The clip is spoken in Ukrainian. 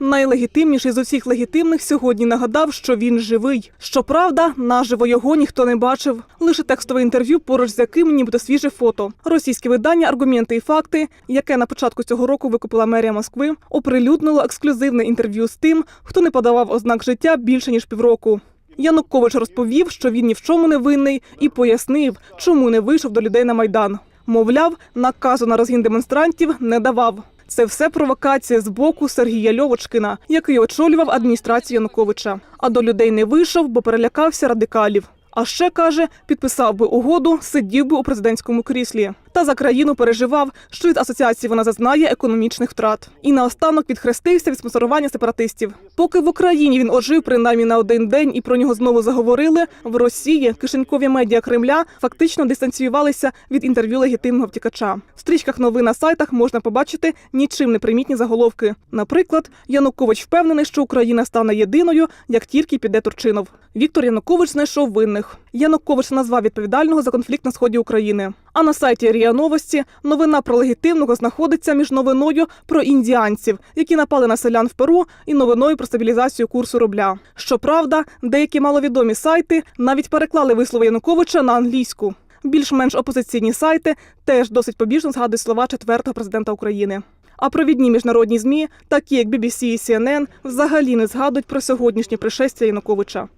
найлегітимніший з усіх легітимних сьогодні нагадав, що він живий. Щоправда, наживо його ніхто не бачив. Лише текстове інтерв'ю, поруч з яким нібито свіже фото. Російське видання аргументи і факти, яке на початку цього року викупила мерія Москви, оприлюднило ексклюзивне інтерв'ю з тим, хто не подавав ознак життя більше ніж півроку. Янукович розповів, що він ні в чому не винний, і пояснив, чому не вийшов до людей на майдан. Мовляв, наказу на розгін демонстрантів не давав. Це все провокація з боку Сергія Льовочкина, який очолював адміністрацію Януковича. А до людей не вийшов, бо перелякався радикалів. А ще каже, підписав би угоду, сидів би у президентському кріслі. Та за країну переживав, що від асоціації вона зазнає економічних втрат. І наостанок відхрестився від спонсорування сепаратистів. Поки в Україні він ожив принаймні на один день і про нього знову заговорили. В Росії кишенькові медіа Кремля фактично дистанціювалися від інтерв'ю легітимного втікача. В стрічках новин на сайтах можна побачити нічим не примітні заголовки. Наприклад, Янукович впевнений, що Україна стане єдиною, як тільки піде Турчинов. Віктор Янукович знайшов винних. Янукович назвав відповідального за конфлікт на сході України. А на сайті РІА Новості новина про легітимного знаходиться між новиною про індіанців, які напали на селян в Перу, і новиною про стабілізацію курсу рубля. Щоправда, деякі маловідомі сайти навіть переклали вислови Януковича на англійську. Більш-менш опозиційні сайти теж досить побіжно згадують слова четвертого президента України. А провідні міжнародні змі, такі як BBC і CNN, взагалі не згадують про сьогоднішнє пришестя Януковича.